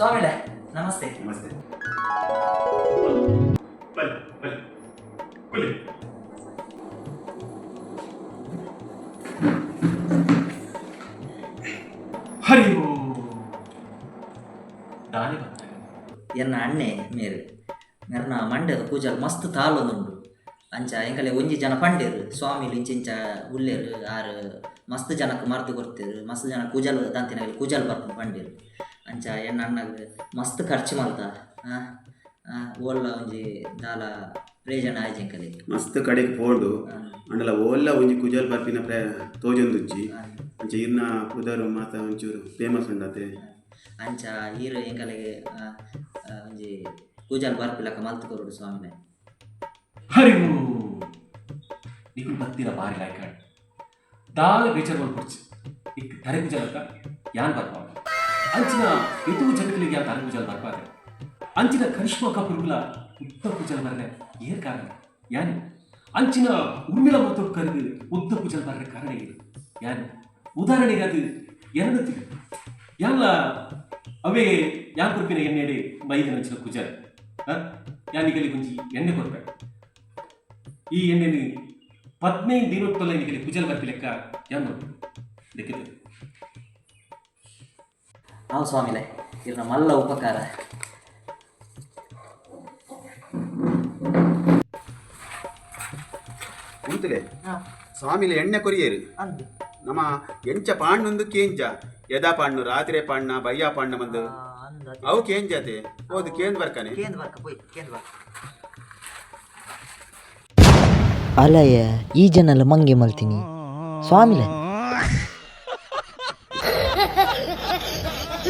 ಸ್ವಾಮಿಗಳೇ ನಮಸ್ತೆ. ನಮಸ್ತೆ. ಬನ್ನಿ ಬನ್ನಿ ಕುಲಿ ಹರಿ ಓಂ. ದಾನಿ ಬಂದೆ ಎನ್ನ ಅಣ್ಣೆ ಮೇರು ಮೆರ್ನ ಮಂಡ್ಯದ ಪೂಜಾಲ್ ಮಸ್ತ್ ತಾಲೊಂದುಂಡು ಅಂಚ ಎಂಕಲೆ ಒಂಜಿ ಜನ ಪಂಡೇರು ಸ್ವಾಮಿಲು ಇಂಚಿಂಚ ಉಳ್ಳೇರು ಆರು ಮಸ್ತ್ ಜನಕ್ಕೆ ಮರ್ದು ಕೊಡ್ತೇರು ಮಸ್ತ್ ಜನ ಕೂಜಲ್ ದಂತಿನಾಗಲಿ ಕೂಜಲ್ ಬರ್ಪುಂಡು ಪಂಡೇರು ಅಂಚ ಎನ್ನ ಅಣ್ಣಗ್ ಮಸ್ತ್ ಖರ್ಚು ಮಲ್ತ ಆ, ಆ, ಓಲ್ಲ ಒಂಜಿ ದಾಲ ಪ್ರಯೋಜನ ಆಯ್ತು ಎಂಕಲೆ ಮಸ್ತ್ ಕಡೆಗೆ ಪೋಂಡು ಅಂಡಲ ಓಲ್ಲ ಒಂಜಿ ಕುಜಲ್ ಬರ್ಪಿನ ಪ್ರೇ ತೋಜೊಂದುಜ್ಜಿ ಅಂಚ ಇರ್ನ ಪುದರು ಮಾತ ಒಂಚೂರು ಫೇಮಸ್ ಉಂಡತೆ ಅಂಚ ಹೀರೋ ಎಂಕಲೆಗೆ ಆ, ಆ, ಒಂಜಿ ಕೂಜಲ್ ಬರ್ಪಿಲಕ ಮಲ್ತು ಕೊರುಡು ಸ್ವಾಮಿನೆ ಹರಿ ಓಂ నీకు బత్తిన బారి లాయకాడు దాల ಬೇಚರ್ ಕೊಡ್ಚಿ ಇಕ್ ತರೆ ಪೂಜಲಕ ಯಾನ್ ಬರ್ಪಾವ ಅಂಚಿನ ಇತುವು ಜನಗಳಿಗೆ ಅಂತ ಅರಂಗುಜಲ್ ಬರ್ಪಾರೆ ಅಂಚಿನ ಕರಿಷ್ಮಕ ಪುರುಗುಲ ಉತ್ತ ಕುಜಲ್ ಬರ್ರೆ ಏರ್ ಕಾರಣ? ಯಾನೆ? ಅಂಚಿನ ಉಮ್ಮಿಲ ಮತ್ತು ಕರೆದು ಉದ್ದ ಕುಜಲ್ ಬರ್ರೆ ಕಾರಣ ಏನು? ಯಾನೆ? ಉದಾಹರಣೆಗೆ ಅದು ಎರಡು ಎಲ್ಲ ಅವೇ ಯಾ ಕುರುಪಿನ ಎಣ್ಣೆಡೆ ಬೈದ ಅಂಚಿನ ಕುಜಲ್ ಯಾನಿಗಲಿ ಗುಂಜಿ ಎಣ್ಣೆ ಕೊಡ್ಬೇಕು? ಈ ಎಣ್ಣೆನು ಪದ್ಮೈ ದಿನೋತ್ಪಲ ನಿಗಲಿ ಕುಜಲ್ ಬರ್ತಿ ಲೆಕ್ಕ ಯಾನ್ ಇದಕ್ಕೆ ಅವು ಸ್ವಾಮಿಲೆ ಇದು ನಮ್ಮೆಲ್ಲ ಉಪಕಾರ. ಕುಂತಲೆ ಸ್ವಾಮಿಲಿ ಎಣ್ಣೆ ಕೊರಿಯೇರಿ. ಅಂದು. ನಮ್ಮ ಎಂಚ ಪಾಣ್ಣೊಂದು ಕೇಂಚ ಯದಾ ಪಾಣ್ಣು ರಾತ್ರಿ ಪಾಂಡ ಬಯ್ಯ ಪಾಂಡ ಬಂದು ಅವು ಕೇಂಜಾತೆ ಹೋದು ಕೇಂದ್ ಬರ್ಕಾನೆ ಬರ್ಕ ಪೋಯ್ ಬರ್ಕ ಅಲಯ್ಯ ಈ ಜನಲ್ಲ ಮಂಗೆ ಮಲ್ತೀನಿ. ಸ್ವಾಮಿಲೆ.